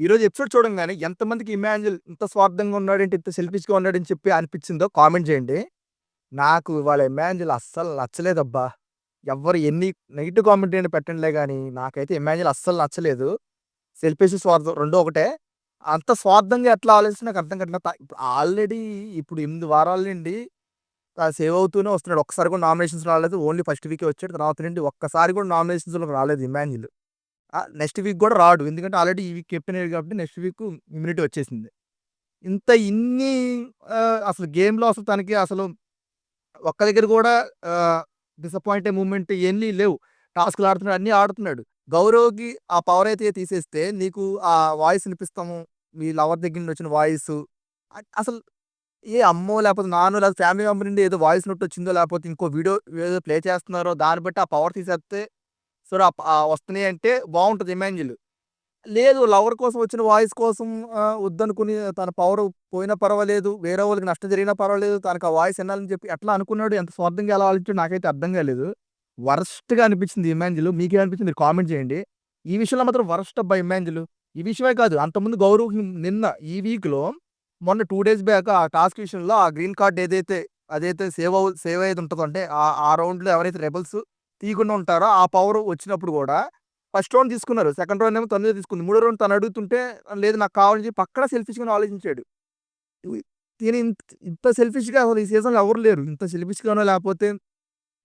ఈరోజు ఎపిసోడ్ చూడంగానే ఎంతమందికి ఇమాన్యుల్ ఇంత స్వార్థంగా ఉన్నాడేంటి, ఇంత సెల్ఫిష్‌గా ఉన్నాడని చెప్పి అనిపించిందో కామెంట్ చేయండి. నాకు ఇవాళ ఇమాన్యుల్ అస్సలు నచ్చలేదబ్బా! ఎవ్వరు ఎన్ని నెగిటివ్ కామెంట్ నేను పెట్టండిలే కానీ నాకైతే ఇమాన్యుల్ అస్సలు నచ్చలేదు. సెల్ఫిష్, స్వార్థం రెండో ఒకటే. అంత స్వార్థంగా ఎట్లా ఆలోచిస్తే నాకు అర్థం కావట్లేదు. త ఇప్పుడు ఆల్రెడీ ఇప్పుడు ఎనిమిది వారాల నుండి సేవ్ అవుతూనే వస్తున్నాడు. ఒక్కసారి కూడా నామినేషన్స్ రాలేదు. ఓన్లీ ఫస్ట్ వీకే వచ్చాడు. తర్వాత నుండి ఒక్కసారి కూడా నామినేషన్స్‌లోకి రాలేదు ఇమాన్యుల్. నెక్స్ట్ వీక్ కూడా రాడు. ఎందుకంటే ఆల్రెడీ ఈ వీక్ కెప్టెన్ కాబట్టి నెక్స్ట్ వీక్ ఇమ్యూనిటీ వచ్చేసింది. ఇంత ఇన్ని అసలు గేమ్‌లో అసలు తనకి అసలు ఒక్క దగ్గర కూడా డిసప్పాయింటే డిసప్పాయింట్ అయ్యే లేవు. టాస్క్‌లు ఆడుతున్నాడు. అన్నీ ఆడుతున్నాడు. గౌరవ్‌కి ఆ పవర్ అయితే తీసేస్తే నీకు ఆ వాయిస్ వినిపిస్తాము. మీ లవర్ దగ్గర నుండి వచ్చిన వాయిస్ అసలు ఏ అమ్మో! లేకపోతే నాన్నో లేకపోతే ఫ్యామిలీ మెంబర్ నుండి ఏదో వాయిస్ నోట్ వచ్చిందో లేకపోతే ఇంకో వీడియో ఏదో ప్లే చేస్తున్నారో దాన్ని బట్టి ఆ పవర్ తీసేస్తే సో, వస్తున్నాయి అంటే బాగుంటుంది ఇమాన్యుల్. లేదు లవర్ కోసం వచ్చిన వాయిస్ కోసం వద్దనుకుని తన పవర్ పోయినా పర్వాలేదు. వేరే వాళ్ళకి నష్టం జరిగినా పర్వాలేదు. తనకు ఆ వాయిస్ వినాలని చెప్పి ఎట్లా అనుకున్నాడు? ఎంత స్వార్థంగా ఎలా ఆలోచించాడో నాకైతే అర్థం కాలేదు. వరస్ట్‌గా అనిపించింది ఇమాన్యుల్. మీకేమనిపించింది మీరు కామెంట్ చేయండి. ఈ విషయంలో మాత్రం వరస్ట్ అబ్బా ఇమాన్యుల్. ఈ విషయమే కాదు అంతకుముందు గౌరవ్ నిన్న ఈ వీక్‌లో మొన్న టూ డేస్ బ్యాక్ ఆ టాస్క్ విషయంలో ఆ గ్రీన్ కార్డ్ ఏదైతే అదైతే సేవ్ అవు సేవ్ అయ్యేది ఉంటుందో అంటే ఆ రౌండ్‌లో ఎవరైతే రెబల్స్ తీయకుండా ఉంటారో ఆ పవర్ వచ్చినప్పుడు కూడా ఫస్ట్ రౌండ్ తీసుకున్నారు. సెకండ్ రౌండ్ ఏమో తొందరగా తీసుకుంది. మూడో రౌండ్ తను అడుగుతుంటే లేదు నాకు కావాలని చెప్పి అక్కడ సెల్ఫిష్‌గానే ఆలోచించాడు. ఈయన ఇంత సెల్ఫిష్‌గా అసలు ఈ సీజన్‌లో ఎవరు లేరు. ఇంత సెల్ఫిష్‌గానో లేకపోతే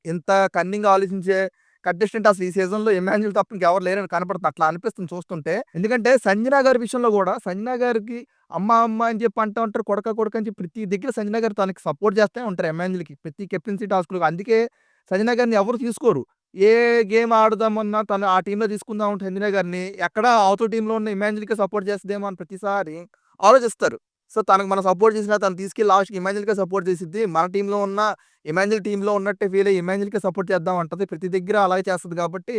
ఇంత కన్నింగ్ ఆలోచించే కంటెస్టెంట్ అసలు ఈ సీజన్‌లో ఇమాన్యుల్ తప్ప ఇంకెవరు లేరని కనపడుతుంది. అట్లా అనిపిస్తుంది చూస్తుంటే. ఎందుకంటే సంజనా గారి విషయంలో కూడా సంజనా గారికి అమ్మ, అమ్మ అని చెప్పి అంటా ఉంటారు. కొడక కొడక అని చెప్పి ప్రతి దగ్గర సంజనా గారు తనకి సపోర్ట్ చేస్తూనే ఉంటారు ఇమాన్యుల్‌కి. ప్రతి కెప్టెన్సీ టాస్క్లు అందుకే సంజన గారిని ఎవరు తీసుకోరు. ఏ గేమ్ ఆడదామన్నా తను ఆ టీంలో తీసుకుందాం అంటే సంజన గారిని ఎక్కడ అవతల టీంలో ఉన్న ఇమాజిన్కి సపోర్ట్ చేస్తుందేమో అని ప్రతిసారి ఆలోచిస్తారు. సో, తనకు మనం సపోర్ట్ చేసినా తను తీసుకెళ్ళి లాస్ట్‌కి ఇమాన్యుల్‌కే సపోర్ట్ చేసిద్ది. మన టీంలో ఉన్న ఇమాజిన్ టీంలో ఉన్నట్టే ఫీల్ అయ్యి ఇమాన్యుల్‌కే సపోర్ట్ చేద్దాం అంటది. ప్రతి దగ్గర అలాగే చేస్తుంది కాబట్టి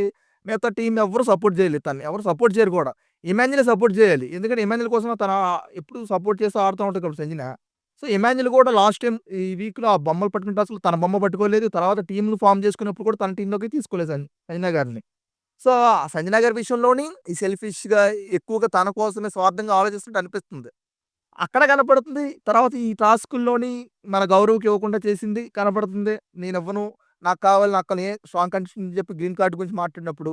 మిగతా టీం ఎవరు సపోర్ట్ చేయలేదు తను ఎవరు సపోర్ట్ చేయరు కూడా. ఇమాజిన్ సపోర్ట్ చేయాలి. ఎందుకంటే ఇమాజిన్ కోసం తన ఎప్పుడు సపోర్ట్ చేస్తూ ఆడుతూ ఉంటుంది కాబట్టి సంజన. సో, ఇమాన్యుల్ కూడా లాస్ట్ టైం ఈ వీక్‌లో ఆ బొమ్మలు పట్టుకుంటే అసలు తన బొమ్మ పట్టుకోలేదు. తర్వాత టీంను ఫార్మ్ చేసుకున్నప్పుడు కూడా తన టీమ్‌లోకి తీసుకోలేదు సంజనా గారిని. సో, సంజనా గారి విషయంలోని ఈ సెల్ఫిష్‌గా ఎక్కువగా తన కోసమే స్వార్థంగా ఆలోచిస్తున్నట్టు అనిపిస్తుంది. అక్కడ కనపడుతుంది. తర్వాత ఈ టాస్కుల్లోని మన గౌరవకి ఇవ్వకుండా చేసింది కనపడుతుంది. నేనివ్వను. నాకు కావాలి నాకు స్ట్రాంగ్ కండిషన్ చెప్పి గ్రీన్ కార్డ్ గురించి మాట్లాడినప్పుడు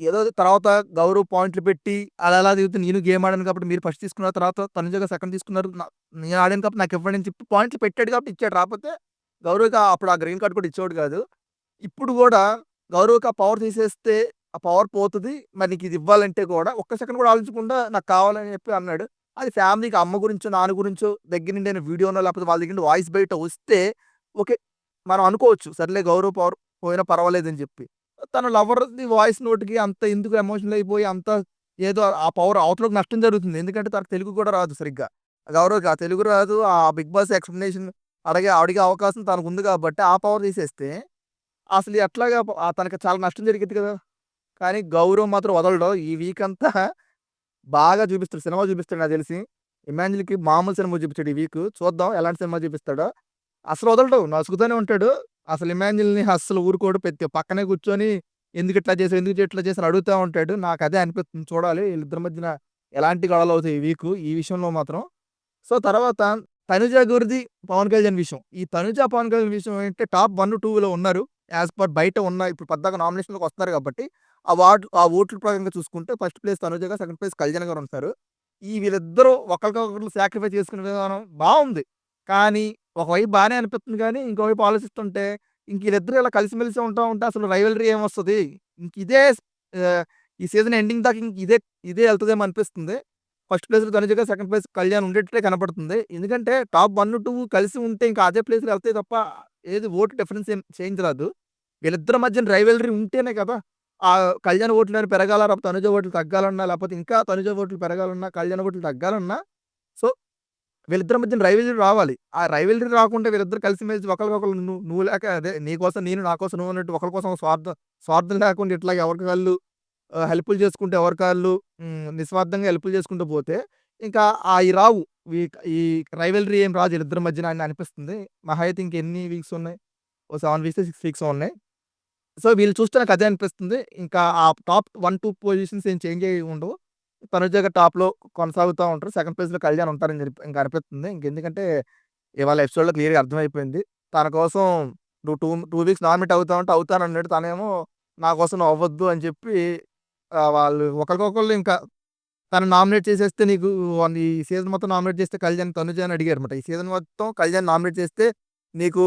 ఏదో తర్వాత గౌరవ్ పాయింట్లు పెట్టి అలా అలా దిగుతూ నేను గేమ్ ఆడాను కాబట్టి మీరు ఫస్ట్ తీసుకున్నారు. తర్వాత తను గారు సెకండ్ తీసుకున్నారు. నేను ఆడాను కాబట్టి నాకు ఇవ్వండి అని చెప్పి పాయింట్లు పెట్టాడు కాబట్టి ఇచ్చాడు. రాకపోతే గౌరవ్‌కి అప్పుడు ఆ గ్రీన్ కార్డ్ కూడా ఇచ్చేవాడు కాదు. ఇప్పుడు కూడా గౌరవ్‌కి ఆ పవర్ తీసేస్తే ఆ పవర్ పోతది. మరి నీకు ఇది ఇవ్వాలంటే కూడా ఒక్క సెకండ్ కూడా ఆలోచించకుండా నాకు కావాలని చెప్పి అన్నాడు. అది ఫ్యామిలీకి అమ్మ గురించో, నాన్న గురించో దగ్గర నుండి నేను వీడియోనో లేకపోతే వాళ్ళ దగ్గర నుండి వాయిస్ బయట వస్తే ఓకే. మనం అనుకోవచ్చు. సర్లే గౌరవ పవర్ పోయినా పర్వాలేదని చెప్పి. తన లవర్‌ది వాయిస్ నోట్‌కి అంత ఎందుకు ఎమోషనల్ అయిపోయి అంత ఏదో ఆ పవర్ అవతలోకి నష్టం జరుగుతుంది. ఎందుకంటే తనకు తెలుగు కూడా రాదు సరిగ్గా. గౌరవ్‌కి ఆ తెలుగు రాదు. ఆ బిగ్ బాస్ ఎక్స్ప్లెనేషన్ అడిగే అడిగే అవకాశం తనకు ఉంది కాబట్టి ఆ పవర్ తీసేస్తే అసలు ఎట్లాగా ఆహ్, తనకి చాలా నష్టం జరిగింది కదా! కానీ గౌరవ్ మాత్రం వదలడు. ఈ వీక్ అంతా బాగా చూపిస్తాడు. సినిమా చూపిస్తాడు నాకు తెలిసి. ఇమాన్యుల్‌కి మామూలు సినిమా చూపించాడు ఈ వీక్. చూద్దాం ఎలాంటి సినిమా చూపిస్తాడో. అసలు వదలడు. నసుకుతూనే ఉంటాడు. అసలు ఇమాన్యుల్‌ని అస్సలు ఊరుకోడు. పెద్ద పక్కనే కూర్చొని ఎందుకు ఇట్లా చేసి ఎందుకు ఇట్లా చేసి అడుగుతూ అడుగుతా ఉంటాడు. నాకు అదే అనిపిస్తుంది. చూడాలి వీళ్ళిద్దరి మధ్యన ఎలాంటి గొడవలు అవుతాయి ఈ వీకు. ఈ విషయంలో మాత్రం. సో, తర్వాత తనుజ గురిది పవన్ కళ్యాణ్ విషయం. ఈ తనుజ, పవన్ కళ్యాణ్ విషయం ఏంటంటే టాప్ 1, 2లో ఉన్నారు. యాజ్ పర్ బయట ఉన్న ఇప్పుడు పెద్దగా నామినేషన్‌లోకి వస్తున్నారు కాబట్టి ఆ వార్డు ఆ ఓట్ల ప్రకారంగా చూసుకుంటే ఫస్ట్ ప్లేస్ తనుజగా సెకండ్ ప్లేస్ కళ్యాణ్ గారు ఉంటారు ఈ వీళ్ళిద్దరూ ఒకరికొకరు సాక్రిఫైస్ చేసుకునే విధానం బాగుంది కానీ ఒకవైపు బాగానే అనిపిస్తుంది కానీ ఇంకోవైపు ఆలోచిస్తుంటే ఇంక వీళ్ళిద్దరూ ఇలా కలిసిమెలిసి ఉంటా ఉంటే అసలు రైవలరీ ఏమొస్తుంది ఇంక ఇదే ఈ సీజన్ ఎండింగ్ దాకా ఇంక ఇదే ఇదే వెళ్తుందేమో అనిపిస్తుంది. ఫస్ట్ ప్లేస్ తనుజగా సెకండ్ ప్లేస్ కళ్యాణ్ ఉండేటట్టే కనపడుతుంది. ఎందుకంటే టాప్ 1, 2 కలిసి ఉంటే ఇంకా అదే ప్లేస్‌లో వెళ్తే తప్ప ఏది ఓటు డిఫరెన్స్ ఏం చేంజ్ రాదు. వీళ్ళిద్దరి మధ్యన రైవలరీ ఉంటేనే కదా! ఆ కళ్యాణ్ ఓట్లు పెరగాల తనుజ ఓట్లు తగ్గాలన్నా లేకపోతే ఇంకా తనుజ ఓట్లు పెరగాలన్నా, కళ్యాణ్ ఓట్లు తగ్గాలన్నా సో, వీళ్ళిద్దరి మధ్యన రైవల్రీ రావాలి. ఆ రైవల్రీ రాకుండా వీళ్ళిద్దరూ కలిసిమెలిసి ఒకరికొకరు నువ్వు నువ్వు లేక అదే నీ కోసం నేను, నా కోసం నువ్వు అన్నట్టు ఒకరి కోసం స్వార్థం స్వార్థం లేకుండా ఇట్లా ఎవరికి వాళ్ళు హెల్ప్‌లు చేసుకుంటే ఎవరికి వాళ్ళు నిస్వార్థంగా హెల్ప్‌లు చేసుకుంటూ పోతే ఇంకా అవి రావు. ఈ ఈ రైవల్రీ ఏం రాదు వీళ్ళిద్దరి మధ్యన అని అనిపిస్తుంది. మహా అయితే ఇంకెన్ని వీక్స్ ఉన్నాయి? ఓ సెవెన్ వీక్స్ సిక్స్ వీక్స్ ఉన్నాయి. సో, వీళ్ళు చూస్తే నాకు అదే అనిపిస్తుంది. ఇంకా ఆ టాప్ 1, 2 పొజిషన్స్ ఏం చేంజ్ అయ్యి ఉండవు. తనుజ టాప్‌లో కొనసాగుతా ఉంటారు. సెకండ్ ప్లేస్‌లో కళ్యాణ్ ఉంటారని చెప్పి ఇంక అనిపిస్తుంది. ఇంకెందుకంటే ఇవాళ ఎపిసోడ్‌లో క్లియర్‌గా అర్థమైపోయింది. తన కోసం నువ్వు టూ టూ వీక్స్ నామినేట్ అవుతావంటే అవుతానన్నాడు. తనేమో నా కోసం నువ్వు అవ్వద్దు అని చెప్పి ఆహ్, వాళ్ళు ఒకళ్ళకొకళ్ళు ఇంకా తను నామినేట్ చేసేస్తే నీకు వన్ ఈ సీజన్ మొత్తం నామినేట్ చేస్తే కళ్యాణ్, తనుజ అని అడిగారన్నమాట. ఈ సీజన్ మొత్తం కళ్యాణ్ నామినేట్ చేస్తే నీకు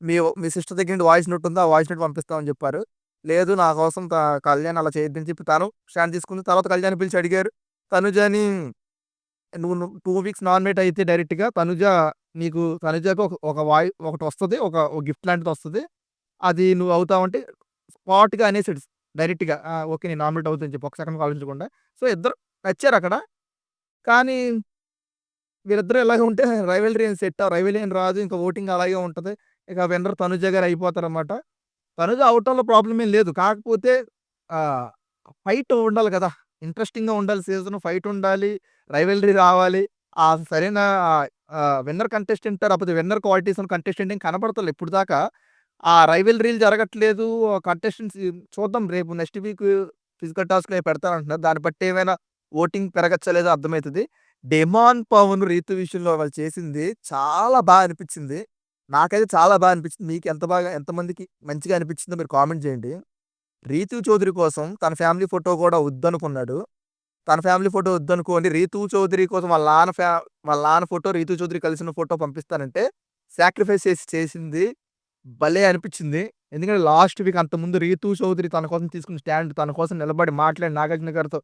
మీ మీ సిస్టర్ దగ్గర నుండి వాయిస్ నోట్ ఉందా? ఆ వాయిస్ నోట్ పంపిస్తామని చెప్పారు. లేదు నా కోసం కళ్యాణ్ అలా చేయొద్దని చెప్పి తను స్టాండ్ తీసుకుంది. తర్వాత కళ్యాణ్ పిలిచి అడిగారు. తనుజని నువ్వు నువ్వు 2 వీక్స్ నామినేట్ అయితే డైరెక్ట్‌గా తనుజ నీకు తనుజకు ఒక ఒక వాయి ఒకటి వస్తుంది ఒక గిఫ్ట్ లాంటిది వస్తుంది అది నువ్వు అవుతావంటే స్పాట్‌గా అనేసాడు డైరెక్ట్‌గా. ఓకే. నేను నామినేట్ అవుతా చెప్పి ఒక సెకండ్ ఆలోచించకుండా. సో, ఇద్దరు నచ్చారక్కడ. కానీ వీళ్ళిద్దరూ ఇలాగే ఉంటే రైవల్రీ ఏం సెట్ రైవల్రీ ఏం రాదు. ఇంకా ఓటింగ్ అలాగే ఉంటుంది ఇక వెనర్ తనుజ గారు అయిపోతారనమాట తనుగా అవటంలో ప్రాబ్లమ్ ఏం లేదు. కాకపోతే ఫైట్ ఉండాలి కదా! ఇంట్రెస్టింగ్‌గా ఉండాలి సీజన్. ఫైట్ ఉండాలి. రైవెలరీ రావాలి. ఆ సరైన విన్నర్ కంటెస్టెంట్ లేకపోతే విన్నర్ క్వాలిటీస్ ఉన్న కంటెస్టెంట్ ఏం ఇప్పుడు దాకా ఆ రైవల్రీలు జరగట్లేదు. కంటెస్టెంట్స్ చూద్దాం రేపు నెక్స్ట్ వీక్ ఫిజికల్ టాస్క్లో అవి పెడతారంటున్నారు. దాన్ని బట్టి ఏమైనా ఓటింగ్ పెరగచ్చా లేదో అర్థమైతది. డెమాన్ పవన్ రీతు విషయంలో వాళ్ళు చేసింది చాలా బాగా అనిపించింది. నాకైతే చాలా బాగా అనిపించింది. మీకు ఎంత బాగా ఎంతమందికి మంచిగా అనిపించిందో మీరు కామెంట్ చేయండి. రీతు చౌదరి కోసం తన ఫ్యామిలీ ఫోటో కూడా వద్దనుకున్నాడు. తన ఫ్యామిలీ ఫోటో వద్దనుకోండి రీతు చౌదరి కోసం వాళ్ళ నాన్న ఫ్యా వాళ్ళ నాన్న ఫోటో, రీతు చౌదరి కలిసిన ఫోటో పంపిస్తానంటే సాక్రిఫైస్ చేసి చేసింది భలే అనిపించింది. ఎందుకంటే లాస్ట్ వీక్ అంతకుముందు రీతు చౌదరి తన కోసం తీసుకున్న స్టాండ్ తన కోసం నిలబడి మాట్లాడి నాగార్జున గారితో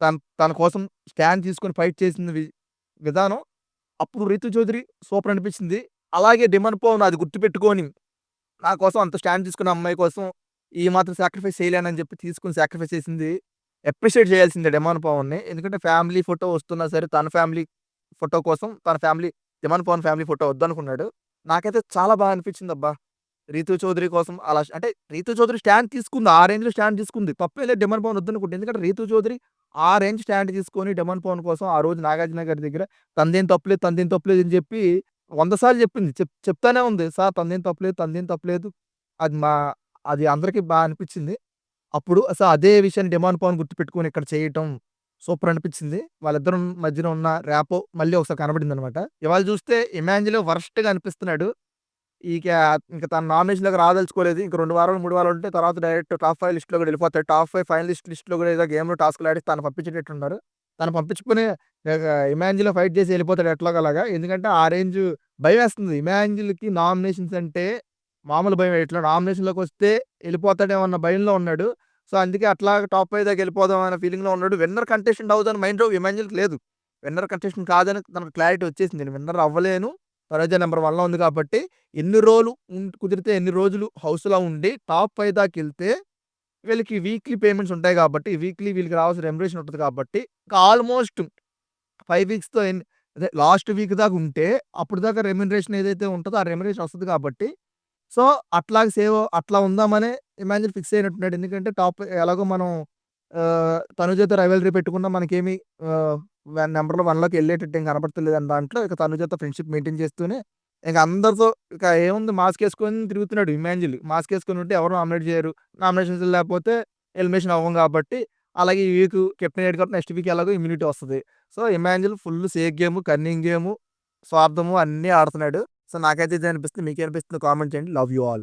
తన తన కోసం స్టాండ్ తీసుకొని ఫైట్ చేసిన విధానం అప్పుడు రీతు చౌదరి సూపర్ అనిపించింది. అలాగే డిమన్ పవన్ అది గుర్తుపెట్టుకొని నా కోసం అంత స్టాండ్ తీసుకున్న అమ్మాయి కోసం ఈ మాత్రం సాక్రిఫైస్ చేయలేనని చెప్పి తీసుకొని సాక్రిఫైస్ చేసింది అప్రిషియేట్ చేయాల్సిందే డిమాన్ పవన్‌ని. ఎందుకంటే ఫ్యామిలీ ఫోటో వస్తున్నా సరే తన ఫ్యామిలీ ఫోటో కోసం తన family Demon Pavan family photo వద్దనుకున్నాడు. నాకైతే చాలా బాగా అనిపించింది అబ్బా రీతు చౌదరి కోసం అలా అంటే రీతు చౌదరి స్టాండ్ తీసుకుంది. ఆ రేంజ్‌లో స్టాండ్ తీసుకుంది. తప్పే లేదు డిమాన్ పవన్ వద్దనుకుంటే. ఎందుకంటే రీతు చౌదరి ఆ రేంజ్ స్టాండ్ తీసుకొని డిమాన్ పవన్ కోసం ఆ రోజు నాగార్జున గారి దగ్గర తందేం తప్పులేదు, తందేం తప్పులేదు అని చెప్పి వంద సార్లు చెప్పింది. చెప్ చెప్తానే ఉంది. సార్ తనదేం తప్పలేదు తనదేం తప్పులేదు. అది మా అది అందరికీ బాగా అనిపించింది. అప్పుడు అసలు అదే విషయాన్ని డిమాండ్ పవన్ గుర్తుపెట్టుకొని ఇక్కడ చేయటం సూపర్ అనిపించింది. వాళ్ళిద్దరు మధ్యన ఉన్న ర్యాపో మళ్ళీ ఒకసారి కనబడిందన్నమాట. ఇవాళ చూస్తే ఇమాన్యుల్ వరస్ట్‌గా అనిపిస్తున్నాడు. ఇక ఇంక తన నామినేషన్‌లోకి రాదలుచుకోలేదు. ఇంక రెండు వారాలు, మూడు వారాలు ఉంటే తర్వాత డైరెక్ట్ టాప్ ఫైవ్ లిస్ట్‌లో కూడా వెళ్ళిపోతాడు. టాప్ ఫైవ్ ఫైనలిస్ట్ లిస్ట్‌లో కూడా ఏదో గేమ్‌లో టాస్క్‌లు ఆడి తను పంపించేటట్టున్నారు. తను పంపించుకుని ఇక ఫైట్ చేసి వెళ్ళిపోతాడు ఎట్లాగలాగా ఎందుకంటే ఆ రేంజ్ భయమేస్తుంది. ఇమాంజిల్కి నామినేషన్స్ అంటే మామూలు భయం ఎట్లా నామినేషన్‌లోకి వస్తే వెళ్ళిపోతాడేమో అన్న భయంలో ఉన్నాడు. సో, అందుకే అట్లా టాప్ ఫైవ్ దాకా వెళ్ళిపోదాం అనే ఫీలింగ్‌లో ఉన్నాడు. విన్నర్ కంటెస్టెంట్ అవుదాని మైండ్‌లో ఇమాన్యుల్‌కి లేదు. విన్నర్ కంటెస్టెంట్ కాదని తనకు క్లారిటీ వచ్చేసింది. నేను విన్నర్ అవ్వలేను. తనుజ నంబర్ 1లో ఉంది కాబట్టి ఎన్ని రోజులు ఉం కుదిరితే ఎన్ని రోజులు హౌస్‌లో ఉండి టాప్ ఫైవ్ దాకా వెళ్తే వీళ్ళకి వీక్లీ పేమెంట్స్ ఉంటాయి కాబట్టి వీక్లీ వీళ్ళకి రావాల్సిన రెమ్యురేషన్ ఉంటుంది కాబట్టి ఇంకా ఆల్మోస్ట్ ఫైవ్ వీక్స్‌తో అదే లాస్ట్ వీక్ దాకా ఉంటే అప్పుడు దాకా రెమ్యునరేషన్ ఏదైతే ఉంటుందో ఆ రెమ్యునరేషన్ వస్తుంది కాబట్టి సో, అట్లా సేవ్ అట్లా ఉందామనే ఇమాజిన్ ఫిక్స్ అయినట్టున్నాడు. ఎందుకంటే టాప్ ఎలాగో మనం తనుజతో రైవల్రీ పెట్టుకున్నా మనకేమి ఆహ్, వన్ నంబర్‌లో 1లోకి వెళ్ళేటట్టు ఏం కనపడతలేదు అని దాంట్లో ఇక తనుజతో ఫ్రెండ్‌షిప్ మెయింటైన్ చేస్తూనే ఇక అందరితో ఇక ఏముంది మాస్క్ వేసుకొని తిరుగుతున్నాడు ఇమాంజిల్ మాస్క్ వేసుకుని ఉంటే ఎవరు నామినేట్ చేయరు. నామినేషన్స్ లేకపోతే ఎలిమినేషన్ అవ్వం కాబట్టి అలాగే ఈ వీక్ కెప్టెన్ ఎయిట్ కాబట్టి నెక్స్ట్ వీక్ ఎలాగో ఇమ్యూనిటీ వస్తుంది so, ఇమాంజిల్ full safe game, cunning game, స్వార్థము అన్నీ ఆడుతున్నాడు. సో, నాకైతే ఇది అనిపిస్తుంది. మీకేమనిపిస్తుందో కామెంట్ చేయండి. Love you all.